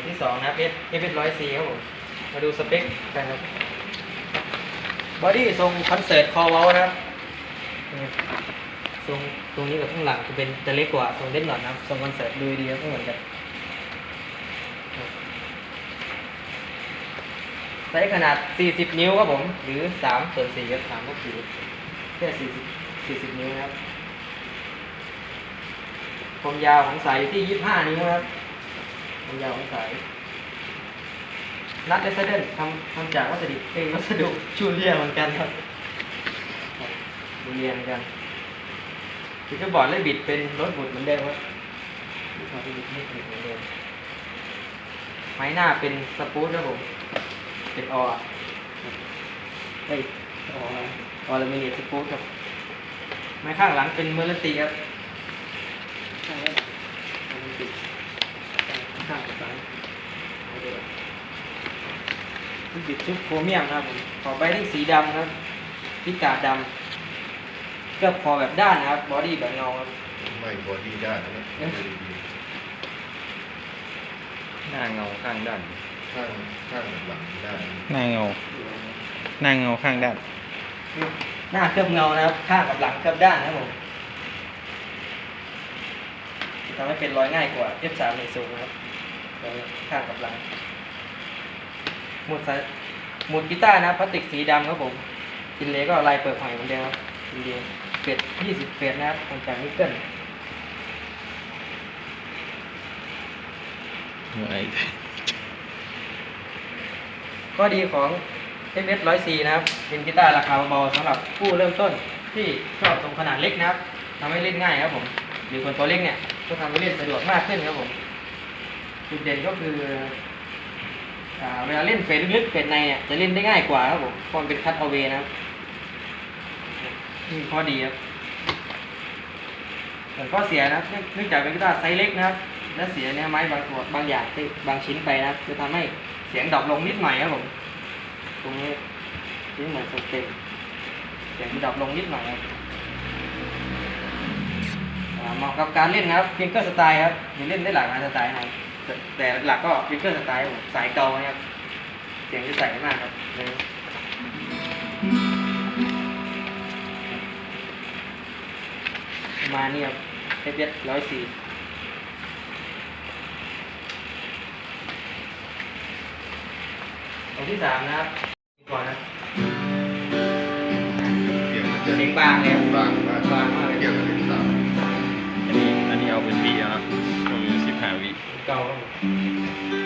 วที่สองนะครับ S F S ร้อยสี่ครับผม มาดูสเปคกันครับ บอดี้ทรงคอนเสิร์ตคอเวลนะครับทรงตรงนี้กับข้างหลังจะเป็นจะเล็กกว่าทรงเล่นหน่อยนะครับทรงคอนเสิร์ตดูดีครับไม่เหมือนกันไซส์ขนาด 40 นิ้วครับผม หรือ3ส่วน4ครับ3ก็คือแค่40 40 นิ้วนะครับ ความยาวของสายอยู่ที่ 25 นิ้วครับ ความยาวของสายนัดเลสเดนทำทำจากวัสดุเป็นวัสดุชูเรียเหมือนกันครับชูเรียเหมือนกันฟิกเกอร์บอร์ดและบิดเป็นรถบุดเหมือนเดิมครับไม่เหมือนเดิมไม้หน้าเป็นสปูตครับผมเป็นออเฮ้ยออออลมิเนียมสปูตครับไม้ข้างหลังเป็นเมอร์ลติครับข้างหลังเมอร์ลติ ข้างหลังเอาดูครับบิดชุบโครเมียมนะครับผมขอบใบเร่งสีดำครับพิกาดดำเคลือบคอแบบด้านนะครับบอดี้แบบเงาครับไม่บอดี้ด้านนะหน้าเงาข้างด้านข้างข้างหลังด้านหน้าเงาหน้าเงาข้างด้าน หน้าเคลือบเงานะครับ ข้างกับหลังเคลือบด้านนะครับผมทำให้เป็นรอยง่ายกว่า F3 ในสูงนะครับ รอยข้างกับหลังหมุดสายหมุดกีตาร์นะครับพลาสติกสีดำครับผมกินเลก็ลายเปิดหอยเหมือนเดิมครับกินเลเป็ด20เป็ดนะครับทำจากนิกเกิลไอ้ข้อดีของ f s 1 0 4นะครับ เป็นกีตาร์ราคาเบาๆสำหรับผู้เริ่มต้นที่ชอบตรงขนาดเล็กนะครับทำให้เล่นง่ายครับผม หรือคนตัวเล็กเนี่ยก็ทำให้เล่นสะดวกมากขึ้นครับผม จุดเด่นก็คือเวลาเล่นเฟดลึกๆเฟดในเนี่ยจะเล่นได้ง่ายกว่าครับผมเพราะมันเป็นคัตเอาเวนะครับนี่ข้อดีครับส่วนข้อเสียนะเนื่องจากเป็นกีตาร์ไซส์เล็กนะครับ และเสียเนี่ยไม้บางตัวบางอย่างที่บางชิ้นไปนะจะทำให้เสียงดรอปลงนิดหน่อยครับผมตรงนี้ที่เหมือนสเต็มเสียงดรอปลงนิดหน่อยเหมาะกับการเล่นนะครับฟิงเกอร์สไตล์ครับเล่นได้หลากหลายสไตล์นะครับ แต่แต่หลักๆก็ฟิงเกอร์สไตล์ครับผมสายเกานะครับ เสียงจะใสมากครับเลยประมาณนี้ครับเอฟเอสร้อยสี่ตัวที่สามนะครับก่อนนะเสียงมันจะเสียงบางเลยครับบางมากบางมากเลยเกี่ยวกับเสียงสามอันนี้อันนี้เอาเป็นวิแล้วนะผมอยู่สิบห้าวิ เก่าครับผม